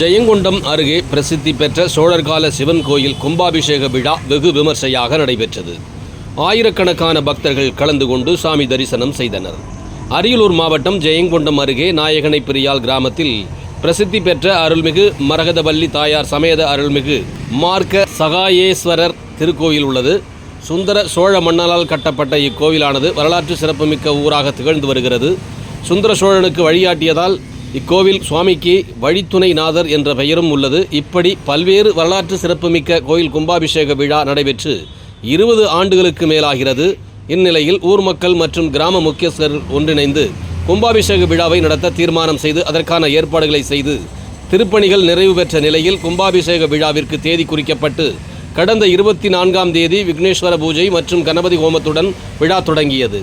ஜெயங்கொண்டம் அருகே பிரசித்தி பெற்ற சோழர்கால சிவன் கோயில் கும்பாபிஷேக விழா வெகு விமர்சையாக நடைபெற்றது. ஆயிரக்கணக்கான பக்தர்கள் கலந்து கொண்டு சாமி தரிசனம் செய்தனர். அரியலூர் மாவட்டம் ஜெயங்கொண்டம் அருகே நாயகனை பிரியால் கிராமத்தில் பிரசித்தி பெற்ற அருள்மிகு மரகதவல்லி தாயார் சமேத அருள்மிகு மார்க்க சகாயேஸ்வரர் திருக்கோயில் உள்ளது. சுந்தர சோழ மன்னலால் கட்டப்பட்ட இக்கோவிலானது வரலாற்று சிறப்புமிக்க ஊராக திகழ்ந்து வருகிறது. சுந்தர சோழனுக்கு வழிகாட்டியதால் இக்கோவில் சுவாமிக்கு வழித்துணை நாதர் என்ற பெயரும் உள்ளது. இப்படி பல்வேறு வரலாற்று சிறப்புமிக்க கோயில் கும்பாபிஷேக விழா நடைபெற்று இருபது ஆண்டுகளுக்கு மேலாகிறது. இந்நிலையில் ஊர் மக்கள் மற்றும் கிராம முக்கியஸ்தர் ஒன்றிணைந்து கும்பாபிஷேக விழாவை நடத்த தீர்மானம் செய்து அதற்கான ஏற்பாடுகளை செய்து திருப்பணிகள் நிறைவு பெற்ற நிலையில் கும்பாபிஷேக விழாவிற்கு தேதி குறிக்கப்பட்டு கடந்த இருபத்தி நான்காம் தேதி விக்னேஸ்வர பூஜை மற்றும் கணபதி ஹோமத்துடன் விழா தொடங்கியது.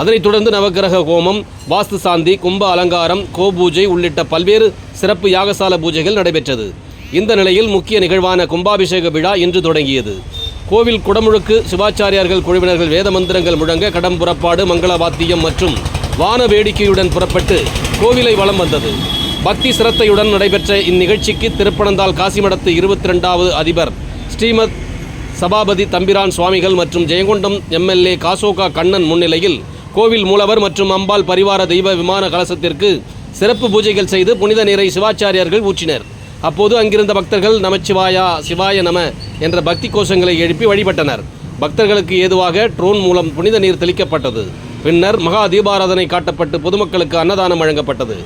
அதனைத் தொடர்ந்து நவக்கிரக ஹோமம் வாஸ்து சாந்தி கும்ப அலங்காரம் கோபூஜை உள்ளிட்ட பல்வேறு சிறப்பு யாகசால பூஜைகள் நடைபெற்றது. இந்த நிலையில் முக்கிய நிகழ்வான கும்பாபிஷேக விழா இன்று தொடங்கியது. கோவில் குடமுழுக்கு சிவாச்சாரியார்கள் குழுவினர்கள் வேத மந்திரங்கள் முழங்க கடம் புறப்பாடு மங்கள வாத்தியம் மற்றும் வான வேடிக்கையுடன் புறப்பட்டு கோவிலை வலம் வந்தது. பக்தி சிரத்தையுடன் நடைபெற்ற இந்நிகழ்ச்சிக்கு திருப்பனந்தால் காசிமடத்து இருபத்தி ரெண்டாவது அதிபர் ஸ்ரீமத் சபாபதி தம்பிரான் சுவாமிகள் மற்றும் ஜெயங்கொண்டம் எம்எல்ஏ காசோகா கண்ணன் முன்னிலையில் கோவில் மூலவர் மற்றும் அம்பாள் பரிவார தெய்வ விமான கலசத்திற்கு சிறப்பு பூஜைகள் செய்து புனித நீரை சிவாச்சாரியார்கள் ஊற்றினர். அப்போது அங்கிருந்த பக்தர்கள் நமச்சிவாயா சிவாய நம என்ற பக்தி கோஷங்களை எழுப்பி வழிபட்டனர். பக்தர்களுக்கு ஏதுவாக ட்ரோன் மூலம் புனித நீர் தெளிக்கப்பட்டது. பின்னர் மகா தீபாராதனை காட்டப்பட்டு பொதுமக்களுக்கு அன்னதானம் வழங்கப்பட்டது.